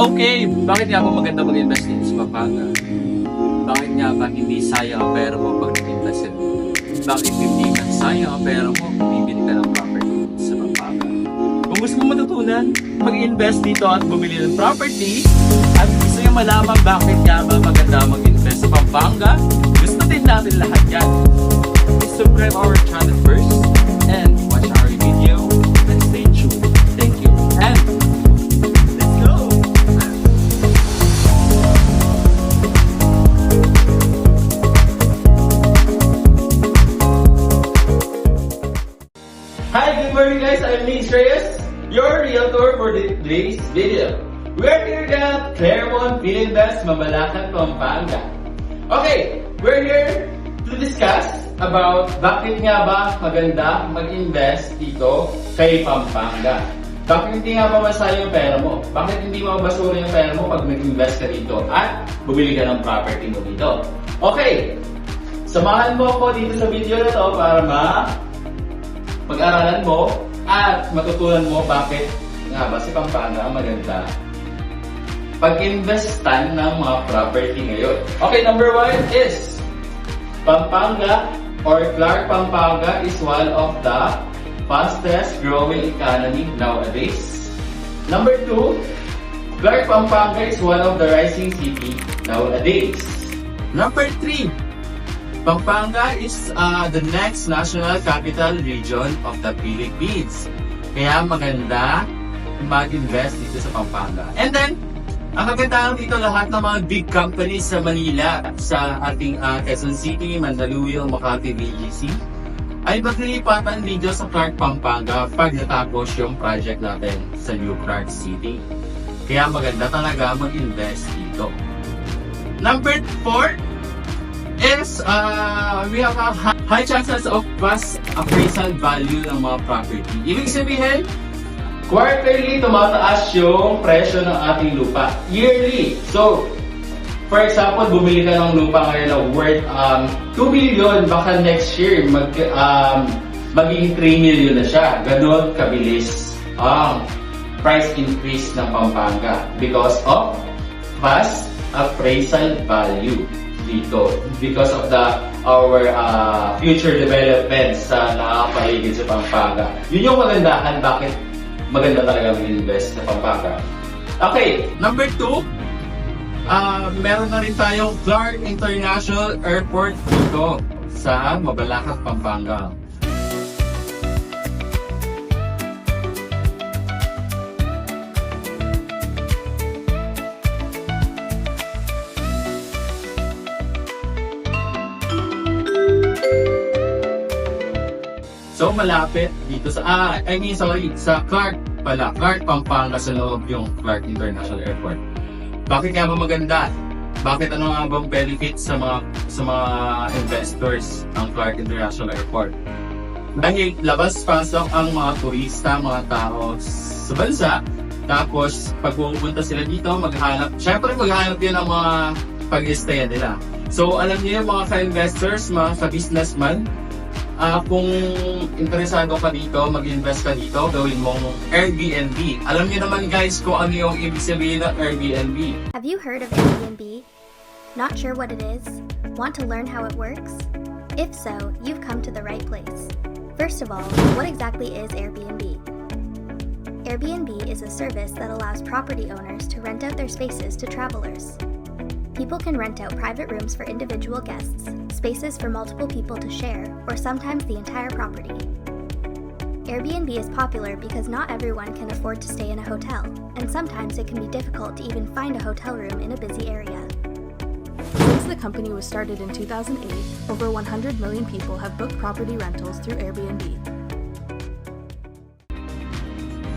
Okay, bakit nga ba maganda mag-invest din sa Pampanga? Bakit nga ba hindi sayang ang pera mo pag nag-invest ka? Bakit hindi ka sayang ang pera mo kung bibili ka ng property sa Pampanga? Kung gusto mo matutunan, mag-invest dito at bumili ng property at gusto nyo malaman bakit nga ba maganda mag-invest sa Pampanga, gusto din natin lahat yan. Please subscribe our channel Fininvest, Mamalacan, Pampanga. Okay, we're here to discuss about bakit nga ba maganda mag-invest dito kay Pampanga. Bakit hindi nga ba masaya yung pera mo? Bakit hindi mabasura yung pera mo pag nag-invest ka dito at bumili ka ng property mo dito? Okay, samahan mo ako dito sa video na to para ma pag-aralan mo at matutunan mo bakit nga ba si Pampanga ang maganda pag-investan ng mga property ngayon. Okay, number one is Pampanga or Clark Pampanga is one of the fastest growing economy nowadays. Number two, Clark Pampanga is one of the rising city nowadays. Number three, Pampanga is uh, the next national capital region of the Philippines. Kaya maganda mag-invest dito sa Pampanga. And then, ang kagandahan dito lahat ng mga big companies sa Manila, sa ating uh, Quezon City, Mandaluyong, Makati, BGC, ay maglilipatan dito sa Clark, Pampanga pag natapos yung project natin sa New Clark City. Kaya maganda talaga mag-invest dito. Number 4, is uh, we have a hi- high chances of fast appraisal value ng mga property. Ibig sabihin, quarterly tumataas yung presyo ng ating lupa. Yearly. So, for example, bumili ka ng lupa ngayon na worth um, 2 million, baka next year mag, um, magiging 3 million na siya. Ganon kabilis ang price increase ng Pampanga because of fast appraisal value dito because of the our uh, future developments sa nakakapaligid sa Pampanga. Yun yung magandahan bakit maganda talaga mag-invest sa Pampanga. Okay, number two, uh, meron na rin tayong Clark International Airport dito sa Mabalacat, Pampanga. Malapit dito sa ah I mean sorry sa Clark pala Clark Pampanga sa loob yung Clark International Airport. Bakit nga ba maganda? Bakit ano nga bang benefit sa mga sa mga investors ang Clark International Airport? Dahil labas-pasok ang mga turista, mga tao sa bansa. Tapos, pag pupunta sila dito, maghanap, syempre maghanap din ng mga pag-istaya nila. So, alam niyo yung mga ka-investors, mga ka-businessman, Ah, kung interesado ka dito, mag-invest ka dito, gawin mong Airbnb. Alam niyo naman guys kung ano yung ibig sabihin ng Airbnb. Have you heard of Airbnb? Not sure what it is? Want to learn how it works? If so, you've come to the right place. First of all, what exactly is Airbnb? Airbnb is a service that allows property owners to rent out their spaces to travelers. People can rent out private rooms for individual guests, spaces for multiple people to share, or sometimes the entire property. Airbnb is popular because not everyone can afford to stay in a hotel, and sometimes it can be difficult to even find a hotel room in a busy area. Since the company was started in 2008, over 100 million people have booked property rentals through Airbnb.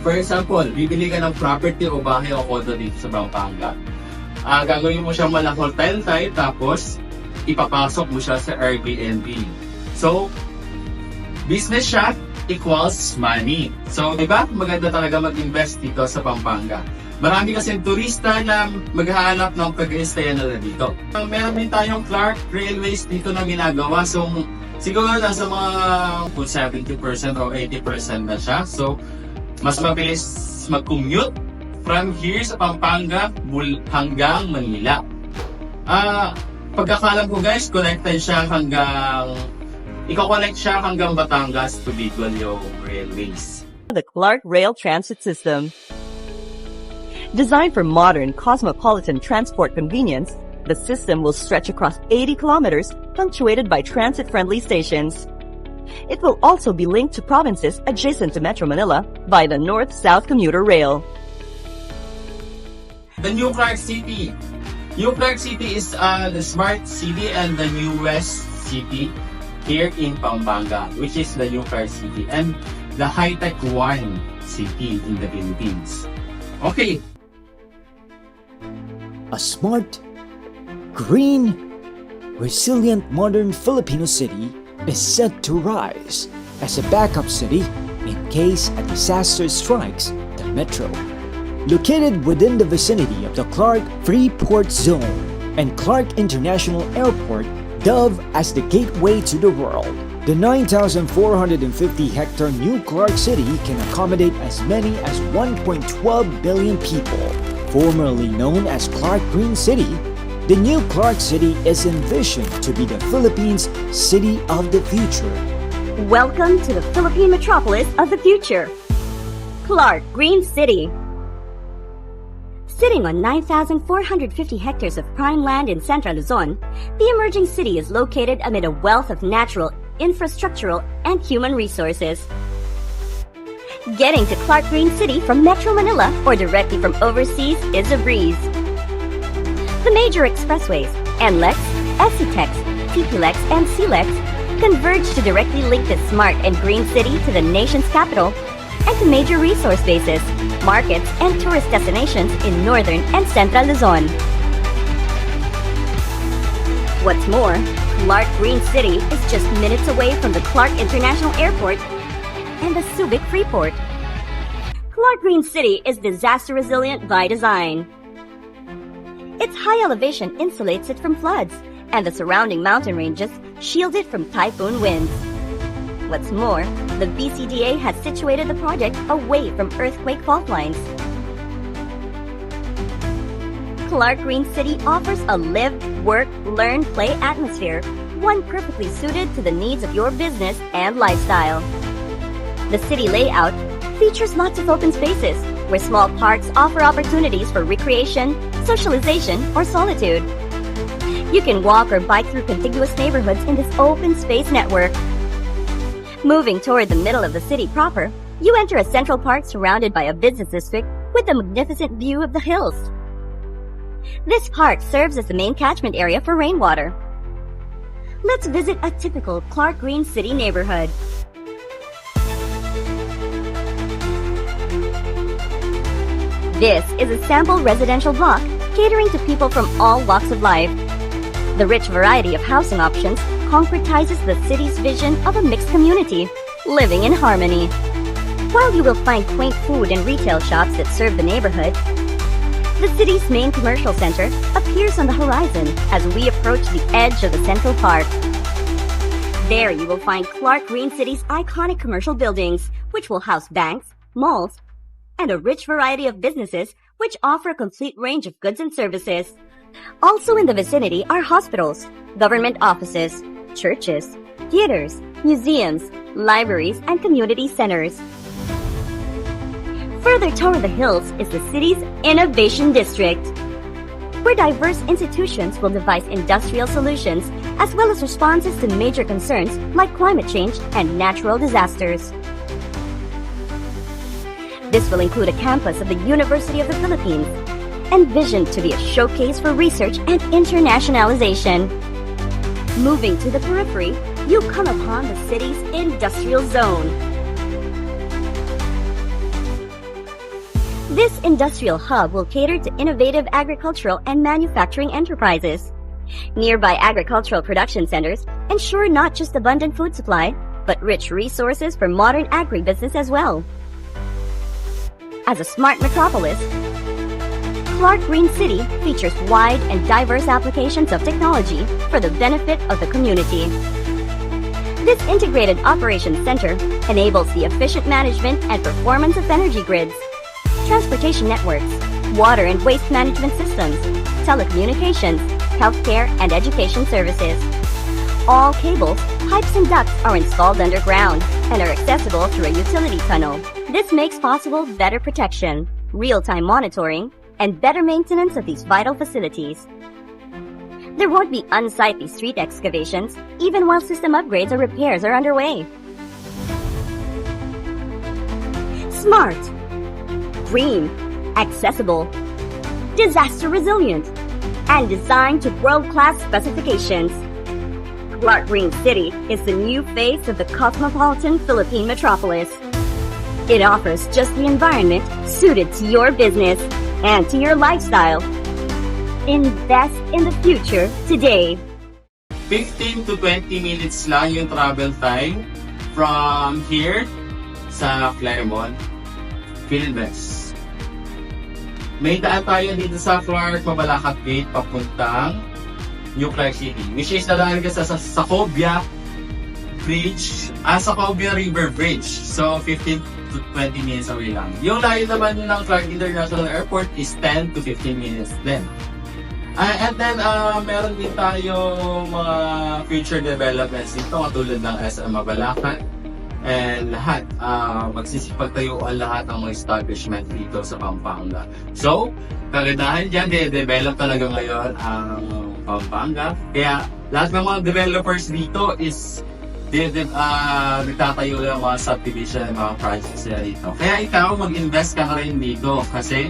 For example, bibili ka ng property o bahay o condo dito sa Pampanga. Ah, gagawin mo siyang malang hotel type tapos ipapasok mo siya sa Airbnb. So, business siya equals money. So, di ba? Maganda talaga mag-invest dito sa Pampanga. Marami kasi turista na maghahanap ng pag-i-stay nila dito. Uh, Meron din tayong Clark Railways dito na ginagawa. So, siguro nasa mga kung 70% o 80% na siya. So, mas mabilis mag-commute from here sa Pampanga hanggang Manila. Ah, pagkakalam ko guys, connected siya hanggang Iko-connect siya hanggang Batangas to Bicol yung railways. the Clark Rail Transit System. Designed for modern cosmopolitan transport convenience, the system will stretch across 80 kilometers, punctuated by transit-friendly stations. It will also be linked to provinces adjacent to Metro Manila by the North-South Commuter Rail. The New Clark City. Clark City is uh, the smart city and the newest city here in Pampanga, which is the New Clark City and the high-tech one city in the Philippines. Okay, A smart, green, resilient modern Filipino city is set to rise as a backup city in case a disaster strikes the metro. Located within the vicinity of the Clark Freeport Zone and Clark International Airport, Dove as the gateway to the world. The 9,450 hectare new Clark City can accommodate as many as 1.12 billion people. Formerly known as Clark Green City, the new Clark City is envisioned to be the Philippines' city of the future. Welcome to the Philippine metropolis of the future. Clark Green City. Sitting on 9,450 hectares of prime land in Central Luzon, the emerging city is located amid a wealth of natural, infrastructural, and human resources. Getting to Clark Green City from Metro Manila or directly from overseas is a breeze. The major expressways, NLEX, SCTEX, TPLEX, and CLEX converge to directly link this smart and green city to the nation's capital and to major resource bases, markets, and tourist destinations in northern and central Luzon. What's more, Clark Green City is just minutes away from the Clark International Airport and the Subic Freeport. Clark Green City is disaster resilient by design. Its high elevation insulates it from floods, and the surrounding mountain ranges shield it from typhoon winds. What's more, the BCDA has situated the project away from earthquake fault lines. Clark Green City offers a live, work, learn, play atmosphere, one perfectly suited to the needs of your business and lifestyle. The city layout features lots of open spaces, where small parks offer opportunities for recreation, socialization, or solitude. You can walk or bike through contiguous neighborhoods in this open space network. Moving toward the middle of the city proper, you enter a central park surrounded by a business district with a magnificent view of the hills. This park serves as the main catchment area for rainwater. Let's visit a typical Clark Green City neighborhood. This is a sample residential block catering to people from all walks of life. The rich variety of housing options concretizes the city's vision of a mixed community, living in harmony. While you will find quaint food and retail shops that serve the neighborhood, the city's main commercial center appears on the horizon as we approach the edge of the Central Park. There you will find Clark Green City's iconic commercial buildings, which will house banks, malls, and a rich variety of businesses which offer a complete range of goods and services. Also in the vicinity are hospitals, government offices, churches, theaters, museums, libraries, and community centers. Further toward the hills is the city's Innovation District, where diverse institutions will devise industrial solutions as well as responses to major concerns like climate change and natural disasters. This will include a campus of the University of the Philippines, envisioned to be a showcase for research and internationalization. Moving to the periphery, you come upon the city's industrial zone. This industrial hub will cater to innovative agricultural and manufacturing enterprises. Nearby agricultural production centers ensure not just abundant food supply, but rich resources for modern agribusiness as well. As a smart metropolis, Clark Green City features wide and diverse applications of technology for the benefit of the community. This integrated operations center enables the efficient management and performance of energy grids, transportation networks, water and waste management systems, telecommunications, healthcare, and education services. All cables, pipes, and ducts are installed underground and are accessible through a utility tunnel. This makes possible better protection, real-time monitoring, and better maintenance of these vital facilities. There won't be unsightly street excavations, even while system upgrades or repairs are underway. Smart, green, accessible, disaster resilient, and designed to world-class specifications. Clark Green City is the new face of the cosmopolitan Philippine metropolis. It offers just the environment suited to your business and to your lifestyle. Invest in the future today. 15 to 20 minutes lang yung travel time from here sa Claremont, Philippines. May daan tayo dito sa Clark Mabalacat Gate papuntang New Clark City. Which is dadaan ka sa, sa Sacobia Bridge, ah, Sacobia River Bridge. So, 15 to 20 minutes away lang. Yung layo naman ng Clark International Airport is 10 to 15 minutes din. Ah, and then, ah, meron din tayo mga future developments dito, katulad ng SM Mabalacat. And lahat, ah, magsisipagtayuan lahat ng mga establishment dito sa Pampanga. So, kagandahan dyan, de-develop talaga ngayon ang Pampanga. Kaya, lahat ng mga developers dito is de, de, ah, nagtatayo ng mga subdivision, mga projects nila dito. Kaya ikaw, mag-invest ka rin dito kasi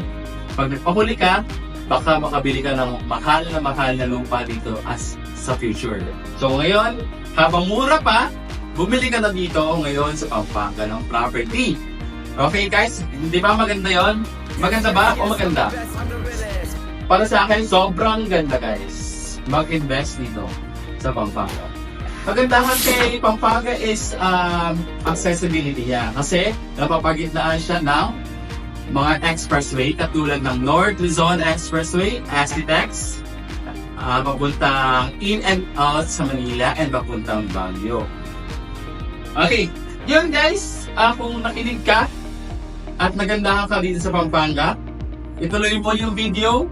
pag nagpahuli ka, baka makabili ka ng mahal na mahal na lupa dito as sa future. So ngayon, habang mura pa, bumili ka na dito ngayon sa Pampanga ng property. Okay guys, hindi ba maganda yon? Maganda ba o maganda? Para sa akin, sobrang ganda guys. Mag-invest dito sa Pampanga. Kagandahan kay Pampanga is um, accessibility niya. Kasi napapagitnaan siya ng mga expressway katulad ng North Luzon Expressway, SCTEX, uh, papuntang in and out sa Manila and papuntang Baguio. Okay, yun guys, uh, kung nakinig ka at nagandahan ka dito sa Pampanga, ituloy mo yung video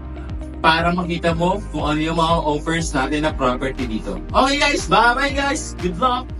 para makita mo kung ano yung mga offers natin na property dito. Okay guys, bye bye guys, good luck!